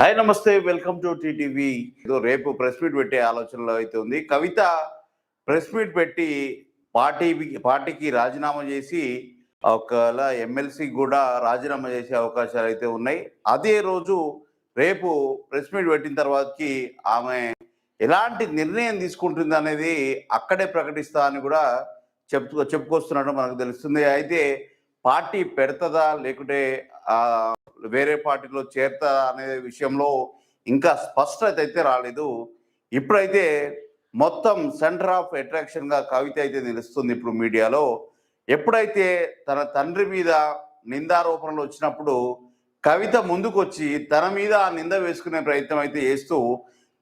Hi namaste. Welcome to TTV. ఏదో రేపు press meet పెట్టే ఆలోచనలో అయితే ఉంది. కవిత ప్రెస్ మీట్ పెట్టి పార్టీ పార్టీకి రాజీనామా చేసి ఒకవేళ ఎమ్మెల్సీ కూడా రాజీనామా చేసే అవకాశాలు అయితే ఉన్నాయి. అదే రోజు రేపు ప్రెస్ మీట్ పెట్టిన తర్వాతకి ఆమె ఎలాంటి నిర్ణయం తీసుకుంటుంది అనేది అక్కడే ప్రకటిస్తా అని కూడా చెప్తూ చెప్పుకొస్తున్నట్టు మనకు తెలుస్తుంది. అయితే పార్టీ పెడతదా లేకుంటే ఆ, వేరే పార్టీలో చేరుతా అనే విషయంలో ఇంకా స్పష్టత అయితే రాలేదు. ఇప్పుడైతే మొత్తం సెంటర్ ఆఫ్ అట్రాక్షన్గా కవిత అయితే నిలుస్తుంది ఇప్పుడు మీడియాలో. ఎప్పుడైతే తన తండ్రి మీద నిందారోపణలు వచ్చినప్పుడు కవిత ముందుకొచ్చి తన మీద నింద వేసుకునే ప్రయత్నం అయితే చేస్తూ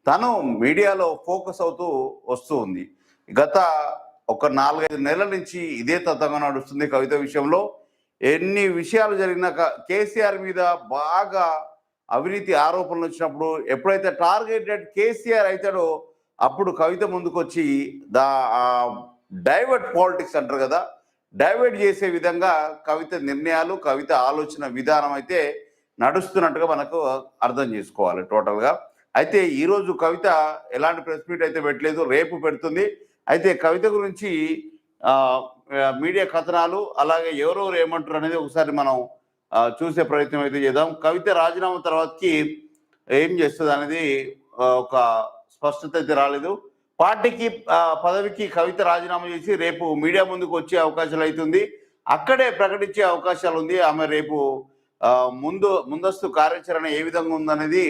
తను మీడియాలో ఫోకస్ అవుతూ వస్తూ ఉంది. గత ఒక నాలుగైదు నెలల నుంచి ఇదే తతంగా నడుస్తుంది కవిత విషయంలో. ఎన్ని విషయాలు జరిగినాక కేసీఆర్ మీద బాగా అవినీతి ఆరోపణలు వచ్చినప్పుడు ఎప్పుడైతే టార్గెటెడ్ కేసీఆర్ అవుతాడో అప్పుడు కవిత ముందుకొచ్చి దా డైవర్ట్ పాలిటిక్స్ అంటారు కదా డైవర్ట్ చేసే విధంగా కవిత నిర్ణయాలు కవిత ఆలోచన విధానం అయితే నడుస్తున్నట్టుగా మనకు అర్థం చేసుకోవాలి టోటల్గా. అయితే ఈరోజు కవిత ఎలాంటి ప్రెస్ మీట్ అయితే పెట్టలేదు రేపు పెడుతుంది. అయితే కవిత గురించి మీడియా కథనాలు అలాగే ఎవరెవరు ఏమంటారు అనేది ఒకసారి మనం చూసే ప్రయత్నం అయితే చేద్దాం. కవిత రాజీనామా తర్వాతకి ఏం చేస్తుంది అనేది ఒక స్పష్టత అయితే రాలేదు. పార్టీకి పదవికి కవిత రాజీనామా చేసి రేపు మీడియా ముందుకు వచ్చే అవకాశాలు అవుతుంది అక్కడే ప్రకటించే అవకాశాలు ఉంది. ఆమె రేపు ముందు ముందస్తు కార్యాచరణ ఏ విధంగా ఉందనేది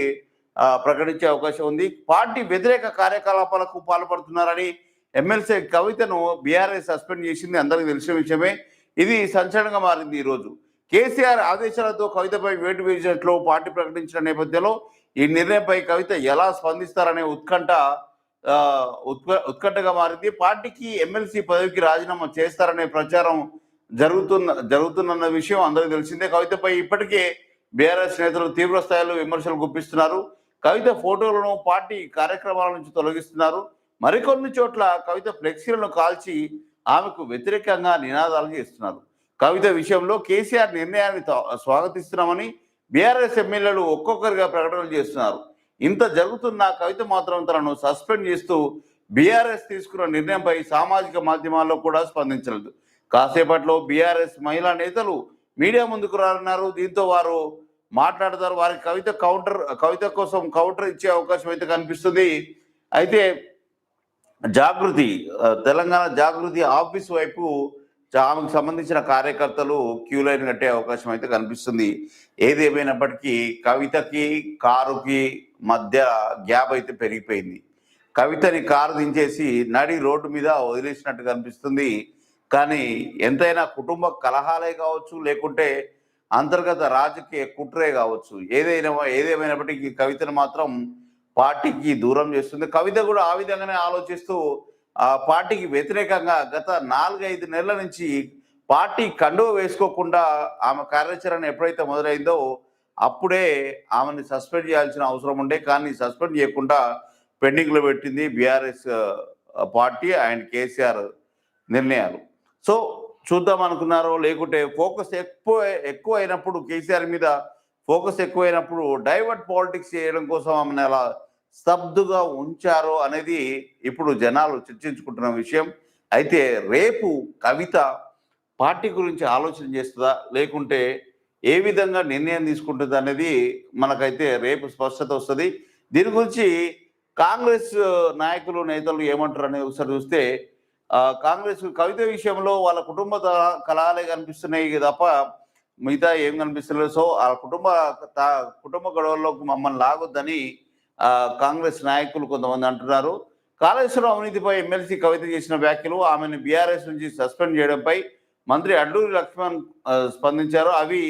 ప్రకటించే అవకాశం ఉంది. పార్టీ వ్యతిరేక కార్యకలాపాలకు పాల్పడుతున్నారని ఎమ్మెల్సీ కవితను బీఆర్ఎస్ సస్పెండ్ చేసింది అందరికీ తెలిసిన విషయమే. ఇది సంచలనంగా మారింది ఈరోజు. కేసీఆర్ ఆదేశాలతో కవితపై వేటు వేసినట్లు పార్టీ ప్రకటించిన నేపథ్యంలో ఈ నిర్ణయంపై కవిత ఎలా స్పందిస్తారనే ఉత్కంఠ ఉత్క ఉత్కంఠగా మారింది. పార్టీకి ఎమ్మెల్సీ పదవికి రాజీనామా చేస్తారనే ప్రచారం జరుగుతున్న జరుగుతున్న విషయం అందరికీ తెలిసిందే. కవితపై ఇప్పటికే బీఆర్ఎస్ నేతలు తీవ్ర స్థాయిలో విమర్శలు గుప్పిస్తున్నారు. కవిత ఫోటోలను పార్టీ కార్యక్రమాల నుంచి తొలగిస్తున్నారు. మరికొన్ని చోట్ల కవిత ఫ్లెక్సీలను కాల్చి ఆమెకు వ్యతిరేకంగా నినాదాలు చేస్తున్నారు. కవిత విషయంలో కేసీఆర్ నిర్ణయాన్ని స్వాగతిస్తున్నామని బీఆర్ఎస్ ఎమ్మెల్యేలు ఒక్కొక్కరిగా ప్రకటనలు చేస్తున్నారు. ఇంత జరుగుతున్న కవిత మాత్రం తనను సస్పెండ్ చేస్తూ బీఆర్ఎస్ తీసుకున్న నిర్ణయంపై సామాజిక మాధ్యమాల్లో కూడా స్పందించలేదు. కాసేపట్లో బీఆర్ఎస్ మహిళా నేతలు మీడియా ముందుకు రానున్నారు. దీంతో వారు మాట్లాడతారు. వారి కవిత కౌంటర్ కవిత కోసం కౌంటర్ ఇచ్చే అవకాశం అయితే కనిపిస్తుంది. అయితే జాగృతి తెలంగాణ జాగృతి ఆఫీస్ వైపు ఆమెకు సంబంధించిన కార్యకర్తలు క్యూ లైన్ కట్టే అవకాశం అయితే కనిపిస్తుంది. ఏది ఏమైనప్పటికీ కవితకి కారుకి మధ్య గ్యాప్ అయితే పెరిగిపోయింది. కవితని కారు దించేసి నడి రోడ్డు మీద వదిలేసినట్టు కనిపిస్తుంది. కానీ ఎంతైనా కుటుంబ కలహాలే కావచ్చు లేకుంటే అంతర్గత రాజకీయ కుట్రే కావచ్చు. ఏదైనా ఏదేమైనప్పటికీ కవితను మాత్రం పార్టీకి దూరం చేస్తుంది. కవిత కూడా ఆ విధంగానే ఆలోచిస్తూ ఆ పార్టీకి వ్యతిరేకంగా గత నాలుగైదు నెలల నుంచి పార్టీ కండువ వేసుకోకుండా ఆమె కార్యాచరణ ఎప్పుడైతే మొదలైందో అప్పుడే ఆమెని సస్పెండ్ చేయాల్సిన అవసరం ఉండే. కానీ సస్పెండ్ చేయకుండా పెండింగ్లో పెట్టింది బీఆర్ఎస్ పార్టీ అండ్ కేసీఆర్ నిర్ణయాలు. సో చూద్దాం అనుకున్నారో లేకుంటే ఫోకస్ ఎక్కువ ఎక్కువ అయినప్పుడు కేసీఆర్ మీద ఫోకస్ ఎక్కువైనప్పుడు డైవర్ట్ పాలిటిక్స్ చేయడం కోసం ఆమెను అలా స్తబ్దుగా ఉంచారో అనేది ఇప్పుడు జనాలు చర్చించుకుంటున్న విషయం. అయితే రేపు కవిత పార్టీ గురించి ఆలోచన చేస్తుందా? లేకుంటే ఏ విధంగా నిర్ణయం తీసుకుంటుంది అనేది మనకైతే రేపు స్పష్టత వస్తుంది. దీని గురించి కాంగ్రెస్ నాయకులు నేతలు ఏమంటారు అనేది ఒకసారి చూస్తే కాంగ్రెస్ కవిత విషయంలో వాళ్ళ కుటుంబ కళాలే కనిపిస్తున్నాయి తప్ప మిగతా ఏం కనిపిస్తలేదు. సో ఆ కుటుంబ తా- కుటుంబ గొడవల్లోకి మమ్మల్ని లాగొద్దని కాంగ్రెస్ నాయకులు కొంతమంది అంటున్నారు. కాళేశ్వరం అవినీతిపై ఎమ్మెల్సీ కవిత చేసిన వ్యాఖ్యలు ఆమెను బీఆర్ఎస్ నుంచి సస్పెండ్ చేయడంపై మంత్రి అడ్లూరి లక్ష్మణ్ స్పందించారు. అవి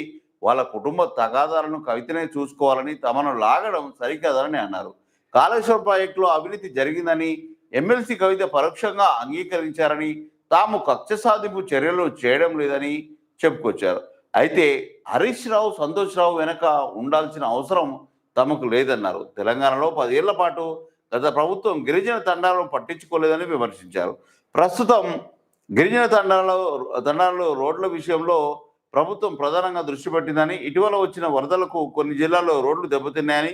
వాళ్ళ కుటుంబ తగాదాలను కవితనే చూసుకోవాలని తమను లాగడం సరికాదని అన్నారు. కాళేశ్వరం ప్రాజెక్టులో అవినీతి జరిగిందని ఎమ్మెల్సీ కవిత పరోక్షంగా అంగీకరించారని తాము కక్ష సాధింపు చర్యలు చేయడం లేదని చెప్పుకొచ్చారు. అయితే హరీష్ రావు సంతోష్ రావు వెనక ఉండాల్సిన అవసరం తమకు లేదన్నారు. తెలంగాణలో పదేళ్ళ పాటు గత ప్రభుత్వం గిరిజన తండాలను పట్టించుకోలేదని విమర్శించారు. ప్రస్తుతం గిరిజన తండాలలో తండాలలో రోడ్ల విషయంలో ప్రభుత్వం ప్రధానంగా దృష్టి పెట్టిందని ఇటీవల వచ్చిన వరదలకు కొన్ని జిల్లాల్లో రోడ్లు దెబ్బతిన్నాయని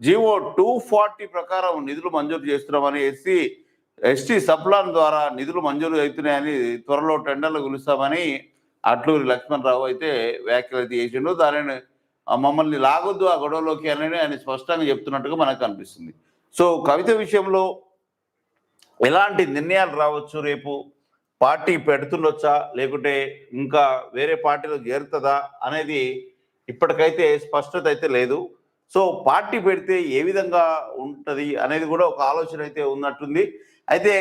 జీవో టూ ఫార్టీ ప్రకారం నిధులు మంజూరు చేస్తున్నామని ఎస్సీ ఎస్టీ సప్లాన్ ద్వారా నిధులు మంజూరు అవుతున్నాయని త్వరలో టెండర్లు పిలుస్తామని అట్లూరి లక్ష్మణరావు అయితే వ్యాఖ్యలు చేసిండు. దానిని మమ్మల్ని లాగొద్దు ఆ గొడవలోకి అనేది ఆయన స్పష్టంగా చెప్తున్నట్టుగా మనకు అనిపిస్తుంది సో కవిత విషయంలో ఎలాంటి నిర్ణయాలు రావచ్చు? రేపు పార్టీ పెడుతుండొచ్చా? లేకుంటే ఇంకా వేరే పార్టీలో చేరుతుందా? అనేది ఇప్పటికైతే స్పష్టత అయితే లేదు. సో పార్టీ పెడితే ఏ విధంగా ఉంటుంది అనేది కూడా ఒక ఆలోచన అయితే ఉన్నట్టుంది. అయితే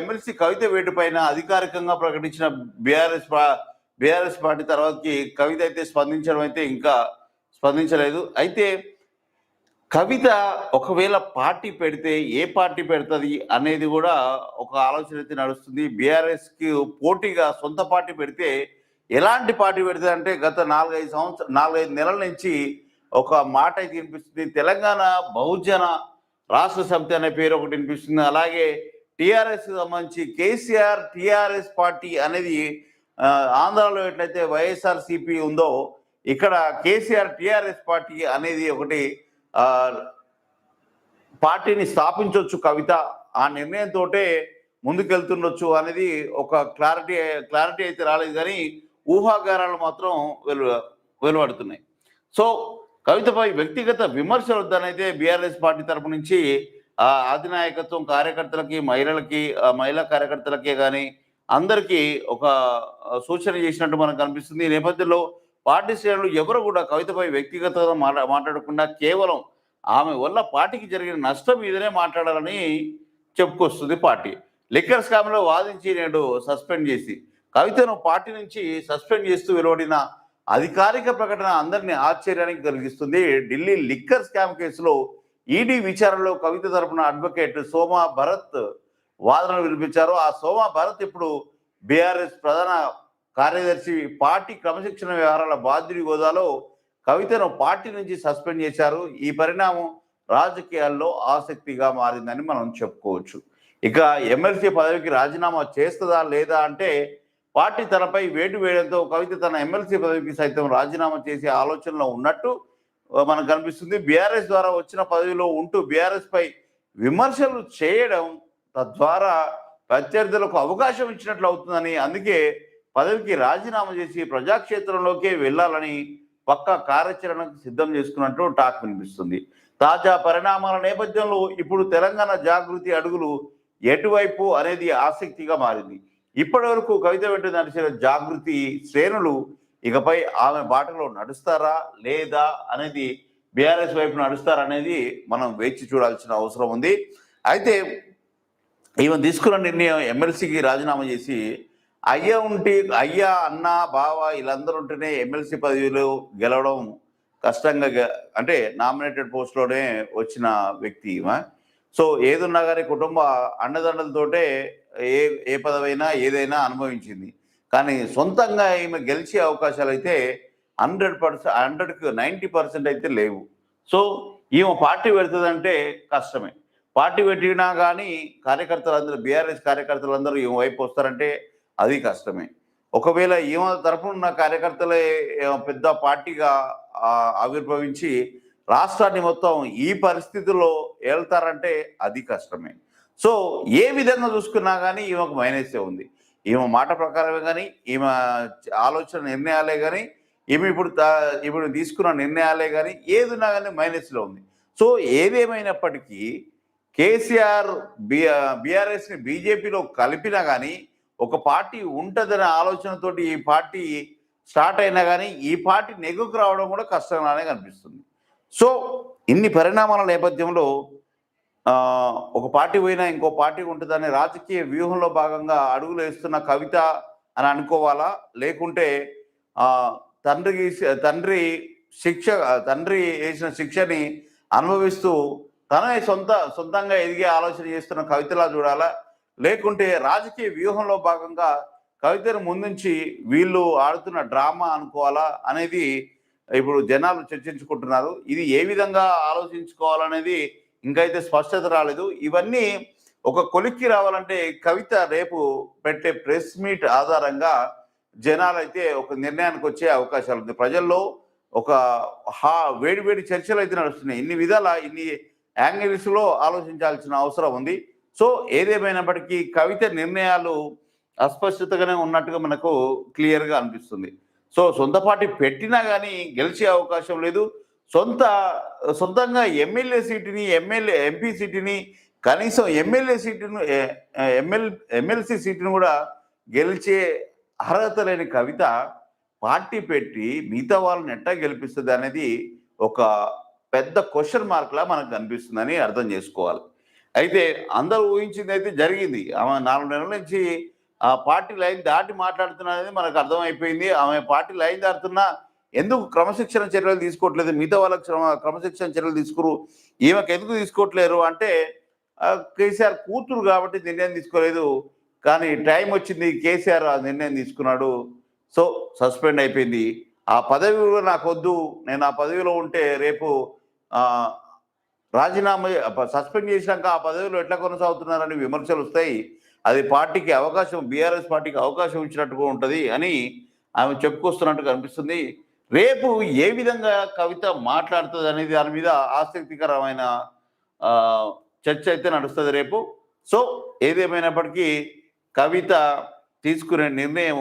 ఎమ్మెల్సీ కవిత వేటు పైన అధికారికంగా ప్రకటించిన బీఆర్ఎస్ బీఆర్ఎస్ పార్టీ తర్వాతకి కవిత అయితే స్పందించడం అయితే ఇంకా స్పందించలేదు. అయితే కవిత ఒకవేళ పార్టీ పెడితే ఏ పార్టీ పెడుతుంది అనేది కూడా ఒక ఆలోచన అయితే నడుస్తుంది. బీఆర్ఎస్కి పోటీగా సొంత పార్టీ పెడితే ఎలాంటి పార్టీ పెడుతుంది అంటే గత నాలుగైదు సంవత్సరం నాలుగైదు నెలల నుంచి ఒక మాట అయితే వినిపిస్తుంది. తెలంగాణ బహుజన రాష్ట్ర సమితి అనే పేరు ఒకటి వినిపిస్తుంది. అలాగే టీఆర్ఎస్ సంబంధించి కేసీఆర్ టీఆర్ఎస్ పార్టీ అనేది ఆంధ్రాలో ఎట్లయితే వైఎస్ఆర్ సిపి ఉందో ఇక్కడ కేసీఆర్ టీఆర్ఎస్ పార్టీ అనేది ఒకటి పార్టీని స్థాపించవచ్చు కవిత. ఆ నిర్ణయంతో ముందుకెళ్తుండొచ్చు అనేది ఒక క్లారిటీ క్లారిటీ అయితే రాలేదు కానీ ఊహాగానాలు మాత్రం వెలు వెలువడుతున్నాయి. సో కవితపై వ్యక్తిగత విమర్శలు వద్దనైతే బీఆర్ఎస్ పార్టీ తరపు నుంచి అధినాయకత్వం కార్యకర్తలకి మహిళలకి మహిళా కార్యకర్తలకే కానీ అందరికీ ఒక సూచన చేసినట్టు మనకు కనిపిస్తుంది. ఈ నేపథ్యంలో పార్టీ శ్రేణులు ఎవరు కూడా కవితపై వ్యక్తిగతంగా మాట్లా మాట్లాడకుండా కేవలం ఆమె వల్ల పార్టీకి జరిగిన నష్టం మీదనే మాట్లాడాలని చెప్పుకొస్తుంది పార్టీ. లిక్కర్ స్కామ్లో వాదించి నేడు సస్పెండ్ చేసి కవితను పార్టీ నుంచి సస్పెండ్ చేస్తూ వెలువడిన అధికారిక ప్రకటన అందరినీ ఆశ్చర్యానికి కలిగిస్తుంది. ఢిల్లీ లిక్కర్ స్కామ్ కేసులో ఈడీ విచారణలో కవిత తరపున అడ్వకేట్ సోమా భరత్ వాదనలు వినిపించారు. ఆ సోమా భరత్ ఇప్పుడు బీఆర్ఎస్ ప్రధాన కార్యదర్శి పార్టీ క్రమశిక్షణ వ్యవహారాల బాధ్యుడి హోదాలో కవితను పార్టీ నుంచి సస్పెండ్ చేశారు. ఈ పరిణామం రాజకీయాల్లో ఆసక్తిగా మారిందని మనం చెప్పుకోవచ్చు. ఇక ఎమ్మెల్సీ పదవికి రాజీనామా చేస్తుందా లేదా అంటే పార్టీ తనపై వేటు వేయడంతో కవిత తన ఎమ్మెల్సీ పదవికి సైతం రాజీనామా చేసే ఆలోచనలో ఉన్నట్టు మనకు కనిపిస్తుంది. బీఆర్ఎస్ ద్వారా వచ్చిన పదవిలో ఉంటూ బీఆర్ఎస్ పై విమర్శలు చేయడం తద్వారా ప్రత్యర్థులకు అవకాశం ఇచ్చినట్లు అవుతుందని అందుకే పదవికి రాజీనామా చేసి ప్రజాక్షేత్రంలోకే వెళ్ళాలని పక్క కార్యాచరణకు సిద్ధం చేసుకున్నట్టు టాక్ వినిపిస్తుంది. తాజా పరిణామాల నేపథ్యంలో ఇప్పుడు తెలంగాణ జాగృతి అడుగులు ఎటువైపు అనేది ఆసక్తిగా మారింది. ఇప్పటి వరకు కవిత వెంట నడిచిన జాగృతి శ్రేణులు ఇకపై ఆమె బాటలో నడుస్తారా లేదా అనేది బీఆర్ఎస్ వైపు నడుస్తారా అనేది మనం వేచి చూడాల్సిన అవసరం ఉంది. అయితే ఈమె తీసుకున్న నిర్ణయం ఎమ్మెల్సీకి రాజీనామా చేసి అయ్యా ఉంటే అయ్యా అన్న బావ వీళ్ళందరూ ఉంటేనే ఎమ్మెల్సీ పదవిలో గెలవడం కష్టంగా అంటే నామినేటెడ్ పోస్ట్లోనే వచ్చిన వ్యక్తి ఈమె. సో ఏదున్నా కానీ కుటుంబ అండదండలతోటే ఏ ఏ పదవైనా ఏదైనా అనుభవించింది. కానీ సొంతంగా ఈమె గెలిచే అవకాశాలు అయితే హండ్రెడ్ పర్సెంట్ హండ్రెడ్కి నైంటీ పర్సెంట్ అయితే లేవు. సో ఈమె పార్టీ పెడుతుందంటే కష్టమే. పార్టీ పెట్టినా కానీ కార్యకర్తలందరూ బీఆర్ఎస్ కార్యకర్తలందరూ ఈమె వైపు వస్తారంటే అది కష్టమే. ఒకవేళ ఈమె తరపున ఉన్న కార్యకర్తలే పెద్ద పార్టీగా ఆవిర్భవించి రాష్ట్రాన్ని మొత్తం ఈ పరిస్థితుల్లో వెళ్తారంటే అది కష్టమే. సో ఏ విధంగా చూసుకున్నా కానీ ఈమెకు మైనసే ఉంది. ఈమె మాట ప్రకారమే కానీ ఈమె ఆలోచన నిర్ణయాలే కానీ ఈమె ఇప్పుడు ఇప్పుడు తీసుకున్న నిర్ణయాలే కానీ ఏదున్నా కానీ మైనస్లో ఉంది. సో ఏదేమైనప్పటికీ కేసీఆర్ బి బీఆర్ఎస్ని బీజేపీలో కలిపినా కానీ ఒక పార్టీ ఉంటుందనే ఆలోచనతోటి ఈ పార్టీ స్టార్ట్ అయినా కానీ ఈ పార్టీ నెగ్గుకు రావడం కూడా కష్టంగానే కనిపిస్తుంది. సో ఇన్ని పరిణామాల నేపథ్యంలో ఒక పార్టీ పోయినా ఇంకో పార్టీ ఉంటుందనే రాజకీయ వ్యూహంలో భాగంగా అడుగులు వేస్తున్న కవిత అని అనుకోవాలా? లేకుంటే తండ్రి తండ్రికి తండ్రి శిక్ష తండ్రి వేసిన శిక్షని అనుభవిస్తూ తనే సొంత సొంతంగా ఎదిగే ఆలోచన చేస్తున్న కవితలా చూడాలా? లేకుంటే రాజకీయ వ్యూహంలో భాగంగా కవితను ముందుంచి వీళ్ళు ఆడుతున్న డ్రామా అనుకోవాలా అనేది ఇప్పుడు జనాలు చర్చించుకుంటున్నారు. ఇది ఏ విధంగా ఆలోచించుకోవాలనేది ఇంకైతే స్పష్టత రాలేదు. ఇవన్నీ ఒక కొలిక్కి రావాలంటే కవిత రేపు పెట్టే ప్రెస్ మీట్ ఆధారంగా జనాలు అయితే ఒక నిర్ణయానికి వచ్చే అవకాశాలు ఉంది. ప్రజల్లో ఒక హా వేడి వేడి చర్చలు అయితే నడుస్తున్నాయి. ఇన్ని విధాల ఇన్ని యాంగిల్స్లో ఆలోచించాల్సిన అవసరం ఉంది. సో ఏదేమైనప్పటికీ కవిత నిర్ణయాలు అస్పష్టతగానే ఉన్నట్టుగా మనకు క్లియర్గా అనిపిస్తుంది. సో సొంత పార్టీ పెట్టినా కానీ గెలిచే అవకాశం లేదు. సొంత సొంతంగా ఎమ్మెల్యే సీటుని ఎమ్మెల్యే ఎంపీ సీటుని కనీసం ఎమ్మెల్యే సీటును ఎమ్మెల్ ఎమ్మెల్సీ సీటును కూడా గెలిచే అర్హత లేని కవిత పార్టీ పెట్టి మిగతా వాళ్ళని ఎట్టా గెలిపిస్తుంది అనేది ఒక పెద్ద క్వశ్చన్ మార్క్లా మనకు కనిపిస్తుందని అర్థం చేసుకోవాలి. అయితే అందరూ ఊహించింది అయితే జరిగింది. ఆమె నాలుగు నెలల నుంచి ఆ పార్టీ లైన్ దాటి మాట్లాడుతున్నది మనకు అర్థమైపోయింది. ఆమె పార్టీ లైన్ దాటుతున్నా ఎందుకు క్రమశిక్షణ చర్యలు తీసుకోవట్లేదు? మిగతా వాళ్ళకి క్రమ క్రమశిక్షణ చర్యలు తీసుకురు. ఈమెకు ఎందుకు తీసుకోవట్లేరు? అంటే కేసీఆర్ కూతురు కాబట్టి నిర్ణయం తీసుకోలేదు. కానీ టైం వచ్చింది కేసీఆర్ ఆ నిర్ణయం తీసుకున్నాడు. సో సస్పెండ్ అయిపోయింది. ఆ పదవి కూడా నాకు వద్దు నేను ఆ పదవిలో ఉంటే రేపు రాజీనామా సస్పెండ్ చేసినాక ఆ పదవిలో ఎట్లా కొనసాగుతున్నారని విమర్శలు వస్తాయి. అది పార్టీకి అవకాశం బీఆర్ఎస్ పార్టీకి అవకాశం ఇచ్చినట్టుగా ఉంటుంది అని ఆమె చెప్పుకొస్తున్నట్టు కనిపిస్తుంది. రేపు ఏ విధంగా కవిత మాట్లాడుతుంది అనేది దాని మీద ఆసక్తికరమైన చర్చ అయితే నడుస్తుంది రేపు. సో ఏదేమైనప్పటికీ కవిత తీసుకునే నిర్ణయం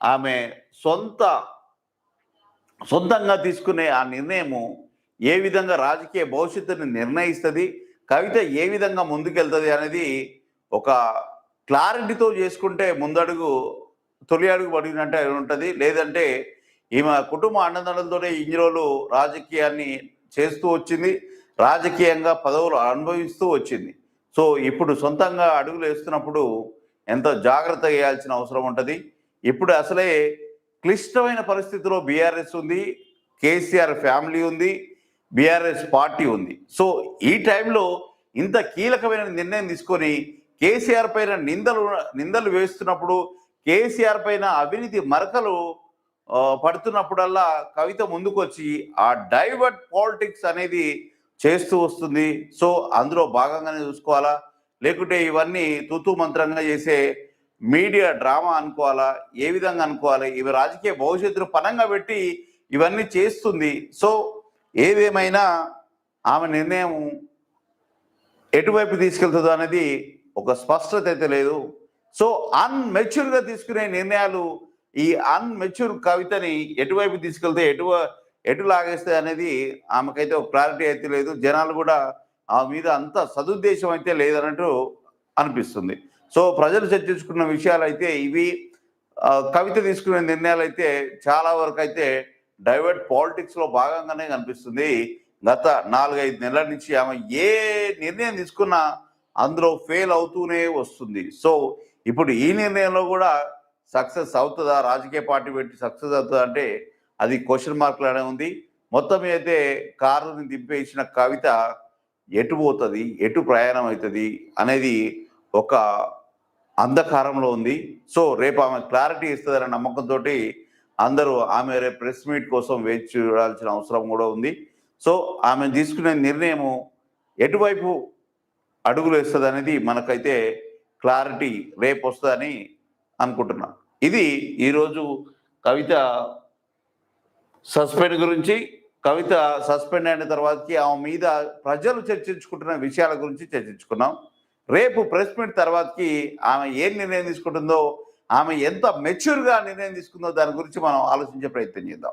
ఆమె సొంత సొంతంగా తీసుకునే ఆ నిర్ణయము ఏ విధంగా రాజకీయ భవిష్యత్తుని నిర్ణయిస్తుంది కవిత ఏ విధంగా ముందుకెళ్తుంది అనేది ఒక క్లారిటీతో చేసుకుంటే ముందడుగు తొలి అడుగు పడినట్టే ఉంటుంది. లేదంటే ఈమె కుటుంబ అన్నదండలతోనే ఇన్ని రోజులు రాజకీయాన్ని చేస్తూ వచ్చింది రాజకీయంగా పదవులు అనుభవిస్తూ వచ్చింది. సో ఇప్పుడు సొంతంగా అడుగులు వేస్తున్నప్పుడు ఎంతో జాగ్రత్త వేయాల్సిన అవసరం ఉంటుంది. ఇప్పుడు అసలే క్లిష్టమైన పరిస్థితిలో బీఆర్ఎస్ ఉంది కేసీఆర్ ఫ్యామిలీ ఉంది బీఆర్ఎస్ పార్టీ ఉంది. సో ఈ టైంలో ఇంత కీలకమైన నిర్ణయం తీసుకొని కేసీఆర్ పైన నిందలు నిందలు వేస్తున్నప్పుడు కేసీఆర్ పైన అవినీతి మరకలు పడుతున్నప్పుడల్లా కవిత ముందుకొచ్చి ఆ డైవర్ట్ పాలిటిక్స్ అనేది చేస్తూ వస్తుంది. సో అందులో భాగంగానే చూసుకోవాలా? లేకుంటే ఇవన్నీ తూతూ మంత్రంగా చేసే మీడియా డ్రామా అనుకోవాలా? ఏ విధంగా అనుకోవాలి? ఇవి రాజకీయ భవిష్యత్తును పనంగా పెట్టి ఇవన్నీ చేస్తుంది. సో ఏదేమైనా ఆమె నిర్ణయం ఎటువైపు తీసుకెళ్తుందో అనేది ఒక స్పష్టత అయితే లేదు. సో అన్మెచ్యూర్గా తీసుకునే నిర్ణయాలు ఈ అన్మెచ్యూర్ కవితని ఎటువైపు తీసుకెళ్తే ఎటు ఎటు లాగేస్తే అనేది ఆమెకైతే ఒక క్లారిటీ అయితే లేదు. జనాలు కూడా ఆమె మీద అంత సదుద్దేశం అయితే లేదన్నట్టు అనిపిస్తుంది. సో ప్రజలు చర్చించుకున్న విషయాలు అయితే ఇవి కవిత తీసుకునే నిర్ణయాలు అయితే చాలా వరకు అయితే డైవర్ట్ పాలిటిక్స్లో భాగంగానే కనిపిస్తుంది. గత నాలుగైదు నెలల నుంచి ఆమె ఏ నిర్ణయం తీసుకున్నా అందులో ఫెయిల్ అవుతూనే వస్తుంది. సో ఇప్పుడు ఈ నిర్ణయంలో కూడా సక్సెస్ అవుతుందా? రాజకీయ పార్టీ పెట్టి సక్సెస్ అవుతుందా అంటే అది క్వశ్చన్ మార్క్ లానే ఉంది. మొత్తం అయితే కారుని దింపేసిన కవిత ఎటు పోతుంది? ఎటు ప్రయాణం అవుతుంది? అనేది ఒక అంధకారంలో ఉంది. సో రేపు ఆమె క్లారిటీ ఇస్తుందనే నమ్మకంతో అందరూ ఆమె రేపు ప్రెస్ మీట్ కోసం వేచి చూడాల్సిన అవసరం కూడా ఉంది. సో ఆమె తీసుకునే నిర్ణయము ఎటువైపు అడుగులు వేస్తుంది అనేది మనకైతే క్లారిటీ రేపు వస్తుందని అనుకుంటున్నా. ఇది ఈరోజు కవిత సస్పెండ్ గురించి కవిత సస్పెండ్ అయిన తర్వాతకి ఆమె మీద ప్రజలు చర్చించుకుంటున్న విషయాల గురించి చర్చించుకున్నాం. రేపు ప్రెస్ మీట్ తర్వాతకి ఆమె ఏం నిర్ణయం తీసుకుంటుందో ఆమె ఎంత మెచ్యూర్గా నిర్ణయం తీసుకుందో దాని గురించి మనం ఆలోచించే ప్రయత్నం చేద్దాం.